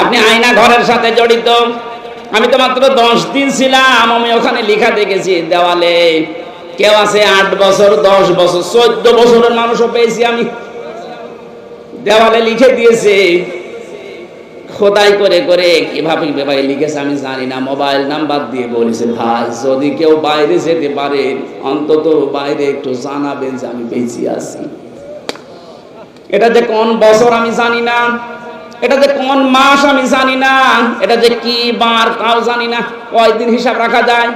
আপনি আয়না ঘরের সাথে জড়িত। আমি তো মাত্র দশ দিন ছিলাম, আমি ওখানে লিখা দেখেছি, দেওয়ালে কেউ আছে আট বছর, দশ বছর, চোদ্দ বছরের মানুষও পেয়েছি আমি। দেওয়ালে লিখে দিয়েছে, খোদাই করে করে কীভাবে কীভাবে লিখেছে আমি জানি না, মোবাইল নাম্বার দিয়ে বলেছে, ভাই, যদি কেউ বাইরে যেতে পারে, অন্তত বাইরে একটু জানাবেন যে আমি বেঁচে আছি। এটা যে কোন বছর আমি জানি না। এটা যে কোন মাস আমি জানি না, এটা যে কি বার তাও জানি না, কয়দিন হিসাব রাখা যায়?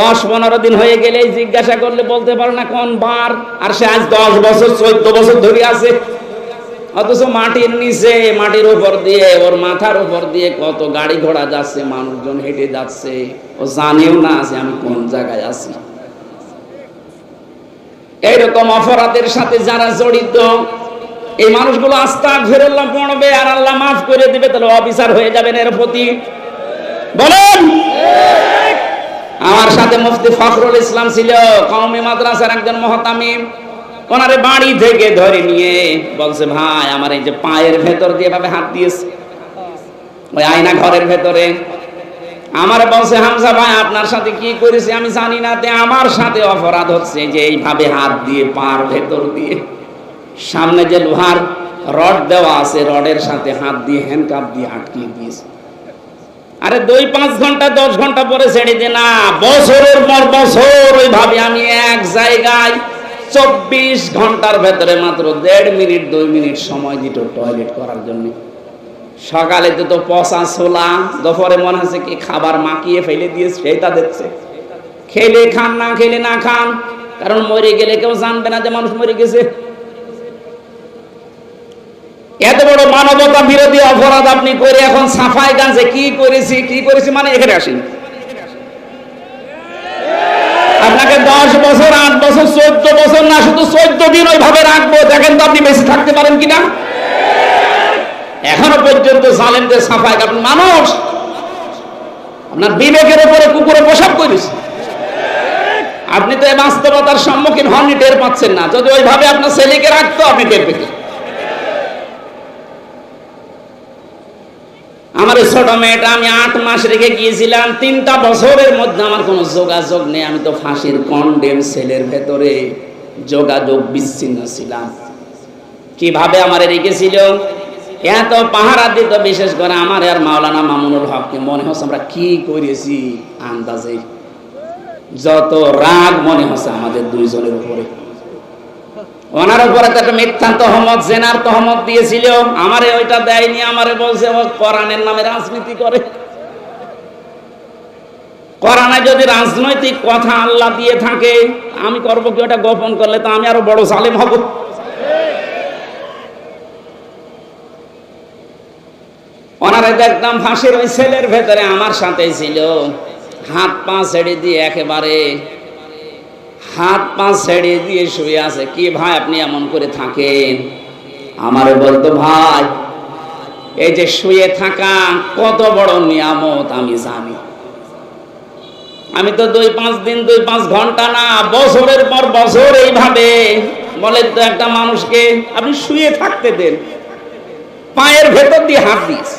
দশ পনেরো দিন হয়ে গেলে জিজ্ঞাসা করলে বলতে পারো না কোন বার, আর সে আজ দশ বছর, চোদ্দ বছর ধরে আছে। অথচ মাটির নিচে, মাটির উপর দিয়ে, ওর মাথার উপর দিয়ে কত গাড়ি ঘোড়া যাচ্ছে, মানুষজন হেঁটে যাচ্ছে। ও জানেও না যে আমি কোন জায়গায় আছি। এইরকম অপরাধের সাথে যারা জড়িত এই মানুষগুলো আস্তা ফেরল্লাহ পড়বে আর আল্লাহ মাফ করে দিবে, তাহলে অফিসার হয়ে যাবেন এর প্রতি। বলেন? আমার সাথে মুফতি ফখরুল ইসলাম ছিল, কওমি মাদ্রাসার একজন মহতামিম। ওনারে বাড়ি থেকে ধরে নিয়ে বলছে, ভাই, আমার এই যে পায়ের ভেতর দিয়ে ভাবে হাত দিয়েছে, ওই আয়না ঘরের ভেতরে। আমার বলছে হামসা ভাই, আপনার সাথে কি করেছে আমি জানি না, তে আমার সাথে অপরাধ হচ্ছে যে এইভাবে হাত দিয়ে পার ভেতর দিয়ে সামনে যে লোহার রড দেওয়া আছে, রডের সাথে হাত দিয়ে হ্যান্ডকাপ দিয়ে আটকিয়ে দিয়েছে। আরে দুই পাঁচ ঘণ্টা, দশ ঘণ্টা পরে ছেড়ে দে না, বছরের পর বছর ওইভাবে আমি এক জায়গায় চব্বিশ ঘণ্টার ভেতরে মাত্র দেড় মিনিট, দুই মিনিট সময় দিত টয়লেট করার জন্য। সকালে তো তো পচা ছোলা, দুপুরে মনে হচ্ছে কি খাবার মাখিয়ে ফেলে দিয়ে সেটা দেখছে। খেলে খান, না খেলে না খান, কারণ মরে গেলে কেউ জানবে না যে মানুষ মরে গেছে। এত বড় মানবতা বিরোধী অপরাধ আপনি করে এখন সাফাই গানছে, কি করেছি কি করেছি? মানে এখানে আসেন। আপনাকে দশ বছর, আট বছর, চোদ্দ বছর না, শুধু চোদ্দ দিন ওইভাবে রাখব। দেখেন তো আপনি বেশি থাকতে পারেন কিনা? এখনও পর্যন্ত জালেমদের সাফাই আপনি মানুষ। আপনার বিবেকের উপরে কুকুরে প্রসাব করেছে আপনি তো এই বাস্তবতার সম্মুখীন হননি, টের পাচ্ছেন না। যদি ওইভাবে আপনার ছেলেকে রাখতো, আপনি টের পেতেন। আমার ছোট মেয়েটা আমি আট মাস রেখে গিয়েছিলাম। তিনটা বছরের মধ্যে আমার কোনো যোগাযোগ নেই। আমি তো ফাঁসির কন্ডেম সেলের ভেতরে যোগাযোগ বিচ্ছিন্ন ছিলাম। কীভাবে আমার রেখেছিল? এত পাহারা দিত, বিশেষ করে আমার আর মাওলানা মামুনুল হককে। মনে হচ্ছে আমরা কি করেছি আন্দাজে? যত রাগ মনে হচ্ছে আমাদের দুইজনের উপরে। ওনার উপরে তো একটা মিথ্যা তহমত, জেনার তহমত দিয়েছিল। আমারে ওইটা দেয়নি, আমারে বলছে, ও কোরআনের নামে রাজনীতি করে। কোরআনে যদি রাজনৈতিক কথা আল্লাহ দিয়ে থাকে, আমি করব কি ওটা গোপন করলে তো আমি আরও বড় জালেম হব। ওনারে দেখতাম ফাঁসির ওই ছেলের ভেতরে আমার সাথে ছিল। হাত পা ছেড়ে দিয়ে একেবারে হাত পা ছেড়ে দিয়ে শুয়ে আছে। কি ভাই আপনি এমন করে থাকেন? আমারে বলতো, ভাই, এই যে শুয়ে থাকা কত বড় নিয়ামত আমি জানি। আমি তো দুই পাঁচ দিন, দুই পাঁচ ঘণ্টা না, বছরের পর বছর এইভাবে বলেন তো একটা মানুষকে, আপনি শুয়ে থাকতে দেন। পায়ের ভেতর দিয়ে হাত দিস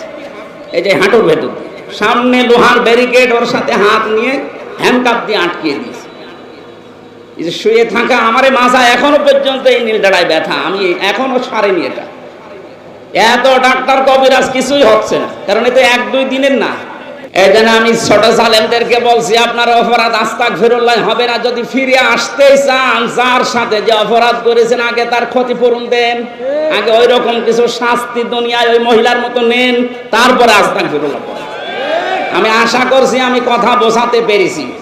এই যে হাঁটুর ভেতর দিয়ে। সামনে লোহার ব্যারিকেড ওর সাথে হাত নিয়ে হ্যান্ডকাপ দিয়ে আটকিয়ে দিস এই যে শুয়ে থাকা আমারে মাথা এখনও পর্যন্ত এই নীল দাঁড়ায় ব্যথা। আমি এখনও সারেনি এটা। এত ডাক্তার কবিরাজ কিছুই হচ্ছে না। কারণ এতে এক দুই দিনের না। এই আমি ছোট সালেমদেরকে বলছি, আপনার অপরাধ আস্তাক ফেরুল্লাহ হবে না। যদি ফিরে আসতে চান, যার সাথে যে অপরাধ করেছেন, আগে তার ক্ষতিপূরণ দেন। আগে ওই রকম কিছু শাস্তি দুনিয়ায় ওই মহিলার মতো নেন। তারপরে আস্তাক ফেরুল্লাহ আমি আশা করছি আমি কথা বোঝাতে পেরেছি।